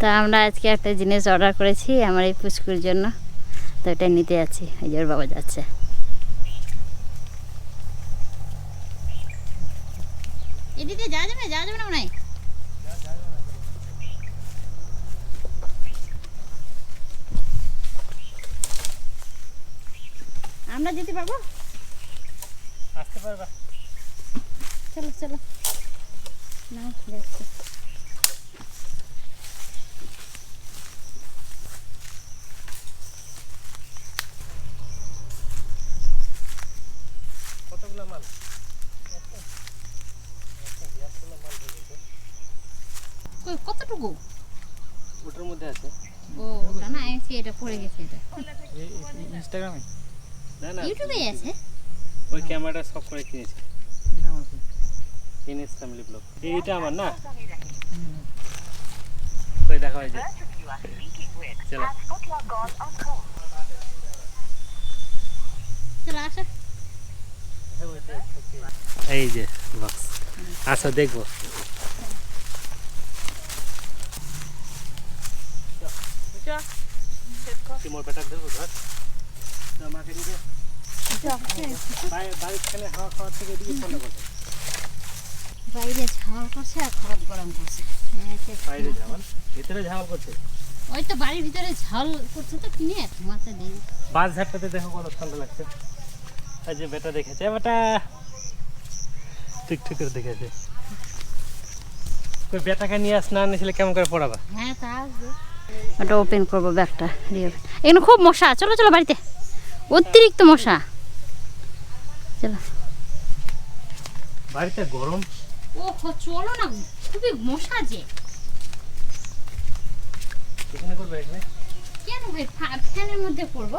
তো আমরা আজকে একটা জিনিস অর্ডার করেছি আমার এই পুচকুর জন্য। তো এটা নিতে যাচ্ছি এই ওর বাবা যাচ্ছে। এদিকে যাওয়া যাবে যাওয়া যাবে না মনে হয়? আমরা যেতে পারব? আসতে পারবা। চলো চলো। না যাচ্ছি কতগুলো মাল কই কতটুকু ওটার মধ্যে আছে ও ওটা না আইসি এটা পড়ে গেছে এটা। ইনস্টাগ্রামে না না ইউটিউবেই আছে? ওই ক্যামেরাটা সব করে কিনেছি। কিনেছি ফ্যামিলি ব্লগ এইটা আমার না? কই দেখা হয় যে চলো। চলো আসো। এই যে বক্স আচ্ছা দেখব। কি বাড়ির ভিতরে ঝাল করছে বাস দেখো কত ঠান্ডা লাগছে যে বেটা দেখেছে বেটা ঠিক ঠিক করে দেখেছে বেটাকে নিয়ে আস না নিয়েছিলে কেমন করে পড়াবা হ্যাঁ তা আসবে ওটা ওপেন করব ব্যাগটা এখানে খুব মশা চলো চলো বাড়িতে। অতিরিক্ত মশা। চলো। বাড়িতে গরম? ও চলো না খুবই মশা যে। এখানে করবে এখানে? কেন ভাই ফ্যানের মধ্যে করব?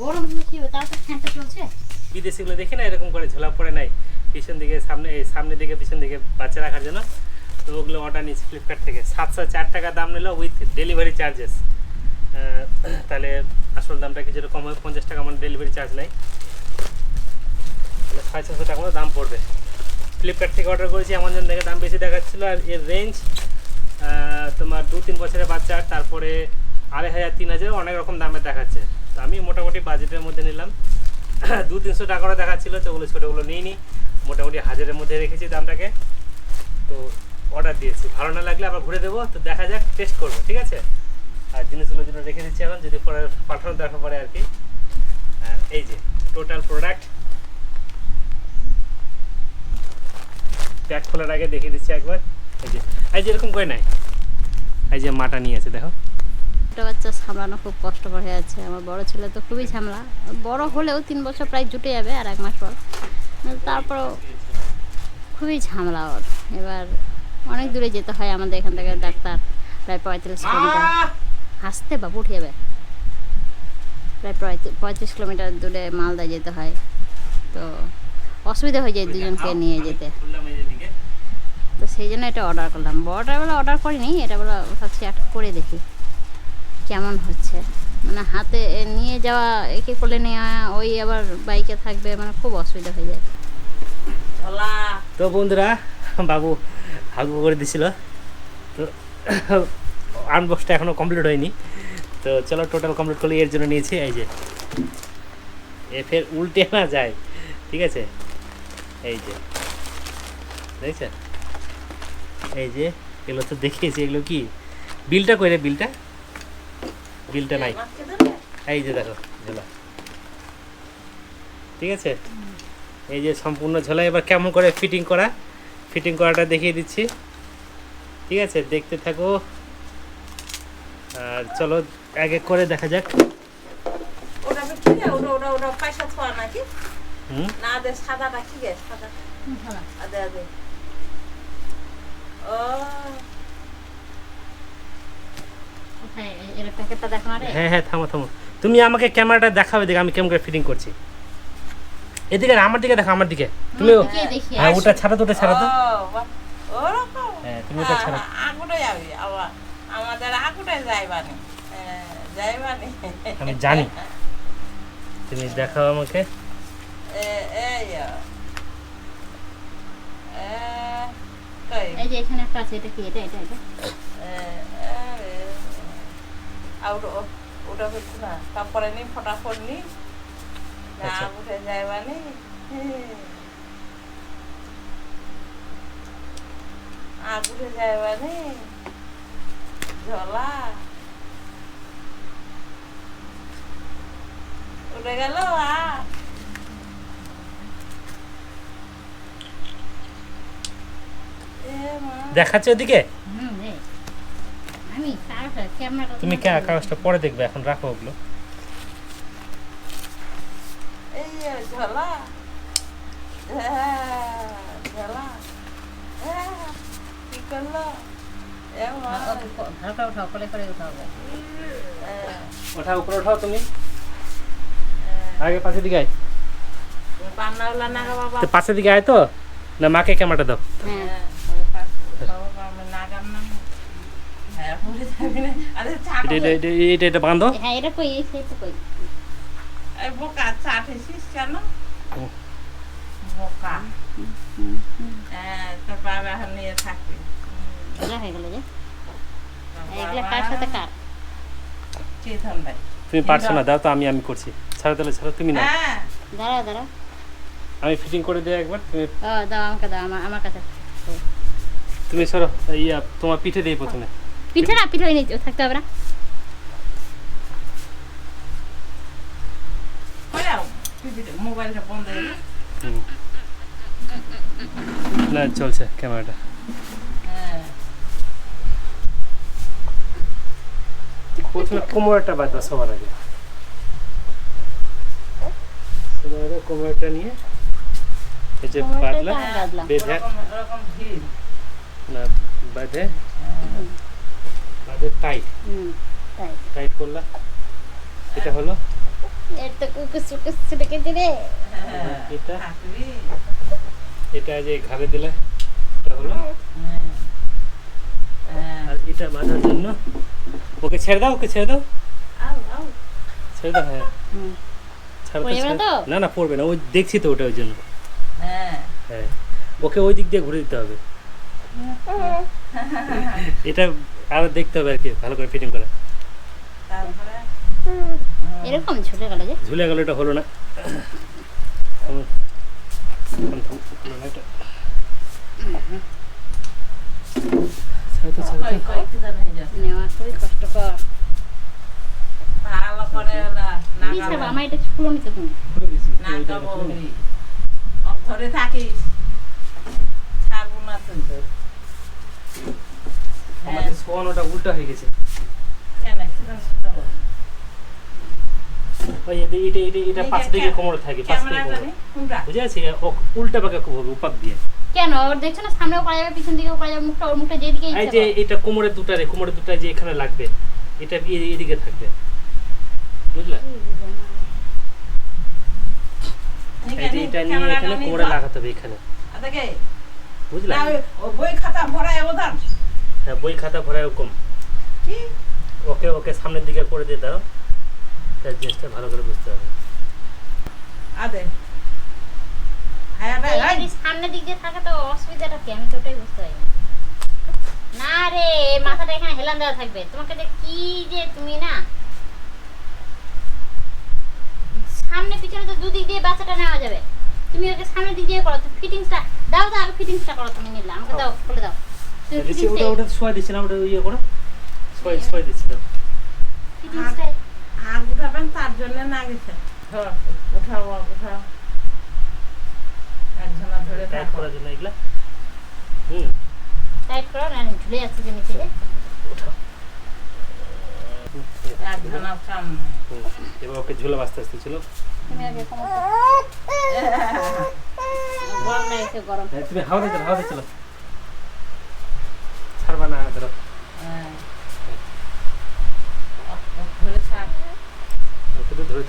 গরম হলে কি হবে? ফ্যানটা চলছে। বিদেশিগুলো দেখি না এরকম করে ঝোলা পড়ে নাই পিছন দিকে সামনে এই সামনের দিকে পিছন দিকে বাচ্চা রাখার জন্য। তো ওগুলো অর্ডার নিয়েছি ফ্লিপকার্ট থেকে। সাতশো চার টাকা দাম নিল উইথ ডেলিভারি চার্জেস তাহলে আসল দামটা কিছুটা কম হবে পঞ্চাশ টাকা আমার ডেলিভারি চার্জ নেই। তাহলে ছয় ছশো টাকা মতো দাম পড়বে। ফ্লিপকার্ট থেকে অর্ডার করেছি অ্যামাজন থেকে দাম বেশি দেখাচ্ছিলো, আর এর রেঞ্জ তোমার দু তিন বছরের বাচ্চা, তারপরে আড়াই হাজার, তিন হাজার অনেক রকম দামের দেখাচ্ছে। তো আমি মোটামুটি বাজেটের মধ্যে নিলাম। দু তিনশো টাকারও দেখাচ্ছিলো, তো ওগুলো ছোটোগুলো নিইনি। মোটামুটি হাজারের মধ্যে রেখেছি দামটাকে। তো অর্ডার দিয়েছি। ভালো না লাগলে আবার ঘুরে দেবো, তো দেখা যাক টেস্ট করব, ঠিক আছে? আর জিনিসগুলো জন্য রেখে দিচ্ছি এখন, যদি পরে পাঠানো দরকার পড়ে আর কি। আর এই যে টোটাল প্রোডাক্ট প্যাক খোলার আগে দেখিয়ে দিচ্ছি একবার। এই যে এই যে এরকম করে নাই। এই যে মাটা নিয়েছে দেখো। ছোটো বাচ্চা সামলানো খুব কষ্টকর হয়ে যাচ্ছে আমার বড় ছেলে তো খুবই ঝামেলা বড় হলেও তিন বছর প্রায় জুটে যাবে আর এক মাস পর। তারপরও খুবই ঝামেলা ওর। এবার অনেক দূরে যেতে হয় আমাদের এখান থেকে ডাক্তার। প্রায় পঁয়ত্রিশ কিলোমিটার। হাসতে বাবু উঠে যাবে। প্রায় পঁয়ত্রিশ পঁয়ত্রিশ কিলোমিটার দূরে মালদা যেতে হয়। তো অসুবিধা হয়ে যায় দুজনকে নিয়ে যেতে। তো সেই জন্য এটা অর্ডার করলাম। বড়টা বেলা অর্ডার করিনি এটা বেলা ভাবছি একটা করে দেখি কেমন হচ্ছে। মানে হাতে নিয়ে যাওয়া একে কোলে নেওয়া ওই আবার বাইকে থাকবে মানে খুব অসুবিধা হয়ে যায়। তো বন্ধুরা বাবু হাগু করে দিছিল। তো আনবক্সটা এখনও কমপ্লিট হয়নি। তো চলো টোটাল কমপ্লিট করলে এর জন্য নিয়েছি। এই যে। এ ফের উল্টে না যায়। ঠিক আছে? এই যে। দেখছেন? এই যে, এগুলো তো দেখিয়েছি। এগুলো কি? বিলটা কই রে বিলটা? বিলটা নাই। এই যে দেখো, ঝোলা। ঠিক আছে? এই যে সম্পূর্ণ ঝোলা। এবার কেমন করে ফিটিং করা? ফিটিং করাটা দেখিয়ে দিচ্ছি। ঠিক আছে দেখতে থাকো। আর চলো এক এক করে দেখা যাক। হ্যাঁ হ্যাঁ থামো থামো। তুমি আমাকে ক্যামেরাটা দেখাবে দেখ আমি কেমন করে ফিটিং করছি। এদিকে আমার দিকে দেখো আমার দিকে। তুমি। হ্যাঁ ওটা ছাড়া তো ওটা ছাড়া তো। হ্যাঁ তুমি ওটা ছাড়া। যাবি? আমাদের আগুনে যাইবানি। যাইবানি। আমি জানি। তুমি দেখাও আমাকে। এই ও। এ, কই? এই যে এখানে একটা আছে এটা কি? এটা এটা এটা। এ, ওটা ওটা করছি না তারপরে নি ফটাফট নি না আচ্ছা। যাইবানি ঝোলা। উঠে গেল আ। দেখাচ্ছে ওদিকে? তুমি কে কাগজটা পরে দেখবে এখন রাখো ওগুলো। এই যে ঝোলা ঝোলা কি করল এ উঠাও কোলে করে উঠাও ওঠাও উপরে ওঠাও তুমি। আগে পাশের দিকে আয় পান্নাওয়ালা বাবা তো পাশের দিকে আয় তো না মাকে ক্যামেরাটা দাও পাশে। এটা এটা বাঁধো হ্যাঁ এটা কই এই তো কই এই বোকা চাটেছিস কেন? হুম। বোকা। হ্যাঁ তোর বাবা নিয়ে থাকবি হয়ে গেল যে? তোর কার সাথে কার? চেতন ভাই। তুমি পারছ না দাও তো আমি আমি করছি। ছাড়ো তাহলে ছাড়ো তুমি না হ্যাঁ। দাঁড়াও দাঁড়াও। আমি ফিটিং করে দিই একবার তুমি দাও আমাকে দাও আমার আমার কাছে। তুমি সরো ইয়া তোমার পিঠে দিই প্রথমে। পিঠে না পিঠে নিয়ে থাকতে হবে না। মোবাইলটা বন্ধ হয়ে হুম। না চলছে ক্যামেরাটা। হ্যাঁ। প্রথমে কোমরটা বাঁধবা সবার আগে। কোমরটা নিয়ে এই যে বাঁধলা। বেঁধে না বাঁধে বাঁধে টাইট হুম টাইট করলা। এটা হলো কুকুর সুকুর রেখেছি রে হ্যাঁ এটা? এটা যে ঘাড়ে দিলে এটা হলো? হ্যাঁ। হ্যাঁ। আর এটা বাঁধার জন্য? ওকে ছেড়ে দাও ওকে ছেড়ে দাও। ছেড়ে দাও হ্যাঁ। ছাড়ো ছাড়ো। না না পড়বে না ওই দেখছি তো ওটা ওই জন্য। হ্যাঁ। হ্যাঁ। ওকে ওই দিক দিয়ে ঘুরে দিতে হবে। এটা আরও দেখতে হবে আর কি ভালো করে ফিটিং করে। তারপরে? এরকম ঝুলে গেল যে। ঝুলে গেল এটা হলো না। নেওয়া খুবই কষ্টকর। ভালো করে আমার এটা খুলো নিতে তুমি থাকিস হ্যাঁ আমাদের শোয়ানোটা উল্টা হয়ে গেছে। কেন? ওই এটা এটা এটা এটা এই পাশ যে দিকে কোমরে থাকে পাশ দিকে কোমরে। বুঝে আছি উল্টা পাকে করবে উপাক দিয়ে। কেন? ওর দেখছ না সামনেও করা যাবে পিছন দিকেও করা যাবে মুখটা ওর মুখটা যেদিকে এই যে এটা কোমরে দুটা রে কোমরে দুটা যে এখানে লাগবে এটা এদিকে থাকবে। বুঝলে? এটা নিয়ে এখানে কোমরে লাগাতে হবে এখানে। বুঝলে? না ওই- ও বই খাতা ভরায় ওদান হ্যাঁ বই খাতা ভরায় কম। ওকে ওকে সামনের দিকে করে দিয়ে দাও। তার জিনিসটা ভালো করে বুঝতে হবে। আদে। হ্যাঁ রে এই যদি সামনের দিক দিয়ে থাকে তো অসুবিধাটা কি? আমি তো ওটাই বুঝতে পারি না। না রে মাথাটা এখানে হেলান দেওয়া থাকবে। তোমাকে যে কি যে তুমি না। সামনে পিছনে তো দুদিক দিয়ে বাচ্চাটা নেওয়া যাবে। তুমি ওকে সামনের দিক দিয়ে করো ফিটিংসটা দাও দাও আগে ফিটিংসটা করো তুমি নিলে আমাকে দাও খুলে দাও। তুমি দিচ্ছি ওটা ওটা শোয়া দিচ্ছি না ওটা ইয়ে করো। শোয়া দিচ্ছি না। ফিটিংসটা হাত উঠাবেন তার জন্য না গেছে। উঠাও উঠাও। একজনা ধরে টাইট করার জন্য এগুলা? হুম। টাইট করো না ঝুলে যাচ্ছে যে নিচে। যে ওঠাও একজনা কাম। এবার ওকে ঝুলে বাঁচতে আসতে ছিল। তুমি আগে কোমরটা গরম লাগছে গরম। তুমি হাওয়া দিচ্ছিল হাওয়া দিচ্ছিল ছাড়বা না ধরো। হ্যাঁ। ধরে ওকে ধরে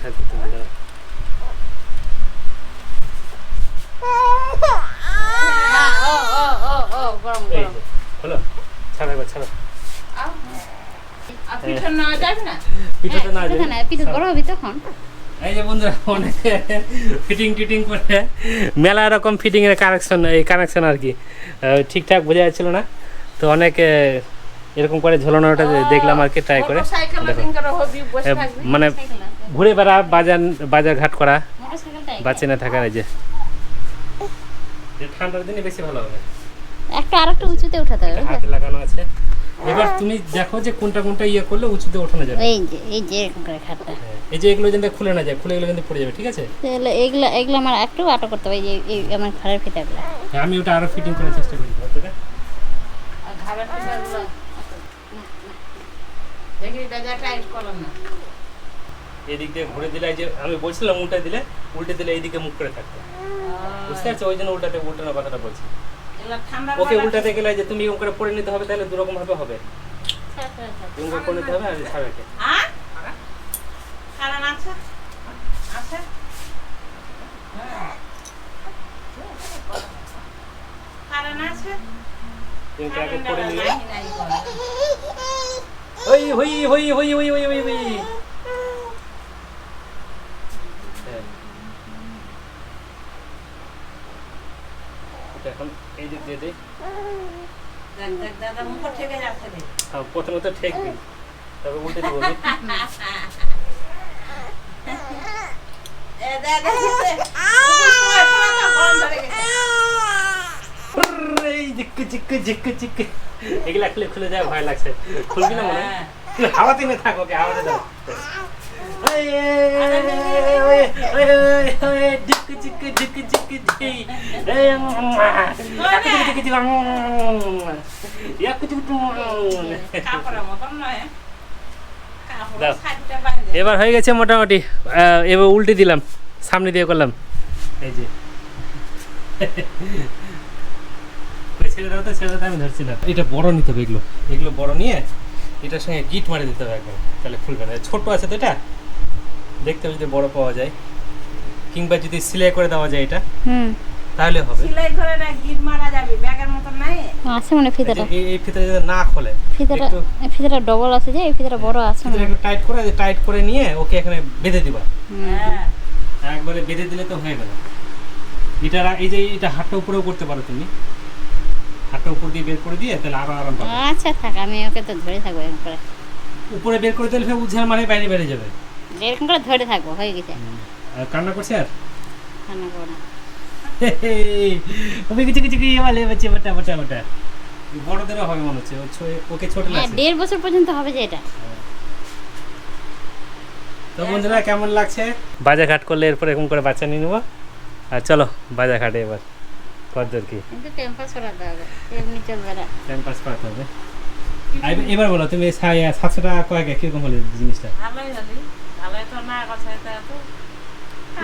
ফিটিং টিটিং করে। মেলা ফিটিংয়ের কানেকশন এই কানেকশন আর কি। ঠিকঠাক বোঝা যাচ্ছিল না। তো অনেকে এরকম করে ঝোলানোটা দেখলাম আর কি ট্রাই করে। মানে ঘুরে বেড়া বাজার বাজার ঘাট করা বাচ্চা না থাকার এই যে। ঠান্ডার দিনে বেশি ভালো হবে। একটা আর একটা উঁচুতে উঠাতে হবে? হাতে লাগানো আছে এবার তুমি দেখো যে কোনটা কোনটা ইয়ে করলে উঁচুতে ওঠানো যাবে। এই যে এই যে এরকম করে খাটটা। হ্যাঁ, এই যে এগুলো যেন খুলে না যায় খুলে গেলে কিন্তু পড়ে যাবে ঠিক আছে? তাহলে এগুলো এগুলো আমার একটু আটো করতে হবে এই এই আমার ঘরের ফিতাগুলো। হ্যাঁ, আমি ওটা আরও ফিটিং করার চেষ্টা করি ঘাড়ের পিঠাগুলো দেখি বেজা টাইট করো না। এদিক দিয়ে ঘুরে দিলে যে আমি বলছিলাম উল্টে দিলে উল্টে দিলে এইদিকে মুখ করে থাকতে। বুঝতে পারছ? ওই জন্য উল্টাতে উল্টানোর কথাটা বলছি। ওকে উল্টাতে গেলে যে তুমি করে পড়ে নিতে হবে তাহলে দুরকম ভাবে হবে। করে করে নিতে হবে আর? হ্যাঁ হ্যাঁ। আছে? তুমি কি আগে পড়ে নিলে? নাই, নাই। করে। ওই হই হই হই হই হই হই এখন এই যে দিয়ে দিই। হ্যাঁ, প্রথমত ঠেকবি। তবে উল্টে দিব খুলে যায় ভয় লাগছে। খুলবি না মনে হাওয়াতে থাকো হাওয়াতে দাও এবার হয়ে গেছে মোটামুটি এবার উল্টে দিলাম সামনে দিয়ে করলাম এই যে ওই তো ছেড়ে আমি ধরছি না। এটা বড় নিতে হবে এগুলো। এগুলো বড় নিয়ে এটার সঙ্গে গিট মারে দিতে হবে একবার তাহলে খুলবে না। ছোট আছে তো এটা। দেখতে হবে যদি বড় পাওয়া যায়। কিংবা যদি সেলাই করে দেওয়া যায় এটা হুম। তাহলে হবে। সিলাই করে না গিট মারা যাবে ব্যাগের মতন নাই? আছে মানে ফিতাটা। এই এই ফিতা যদি না খোলে ফিতাটা ফিতাটা ডবল আছে যে এই ফিতাটা বড় আছে ফিতাটা না একটু টাইট করে টাইট করে নিয়ে ওকে এখানে বেঁধে দিবা। হ্যাঁ। একবারে বেঁধে দিলে তো হয়ে গেল। এটা এই যে এটা হাতটা উপরেও করতে পারো তুমি। হাতটা উপর দিয়ে বের করে দিয়ে তাহলে আরও আরাম পাবে। আচ্ছা থাক আমি ওকে তো ধরে থাকব এরকম করে। উপরে বের করে দিলে ফের উঝাল মানে বাইরে বেরিয়ে যাবে। এরকম করে ধরে থাকব হয়ে গেছে। কান্না করছে আর? রান্না করব না। ওকে কিছু কিছু ইয়ে বলে বাচ্চা বাটা বাটা বাটা বড়দেরও হবে মনে হচ্ছে ওকে ছোট হ্যাঁ লাগছে। দেড় বছর পর্যন্ত হবে যে এটা। তো বন্ধুরা কেমন লাগছে? বাজার ঘাট করলে এরপর এরকম করে বাচ্চা নিয়ে নেব। আর চলো বাজার ঘাটে এবার। কতদূর কি? কিন্তু টেম্পাস করাতে হবে এমনি চলবে না। টাইম করাতে হবে। এবার- বলো তুমি সাতশো টাকা কয়েক কীরকম হলো জিনিসটা? ভালোই হলি। ভালোই তো না কথা তো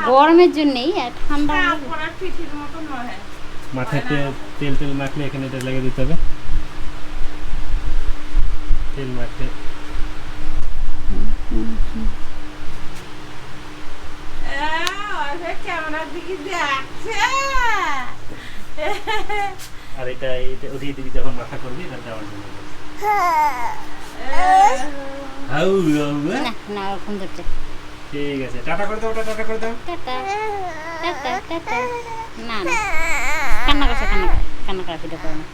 গরমের জন্যই আর ঠান্ডা নয়। মাথায় তেল তেল তেল মাখলে এখানে এটা লাগিয়ে দিতে হবে। তেল মাখলে। আর এটা এটা ওদিকে দিকে যখন মাথা করবি এটা দেওয়ার জন্য। হাউ, হাউ, না হ্যাঁ? না ওরকম ধরছে ঠিক আছে, টাটা করে দাও, টাটা করে দাও। টাটা টাটা টাটা না না। কান্না করছে কান্না করে কান্না করা ভিডিও করে না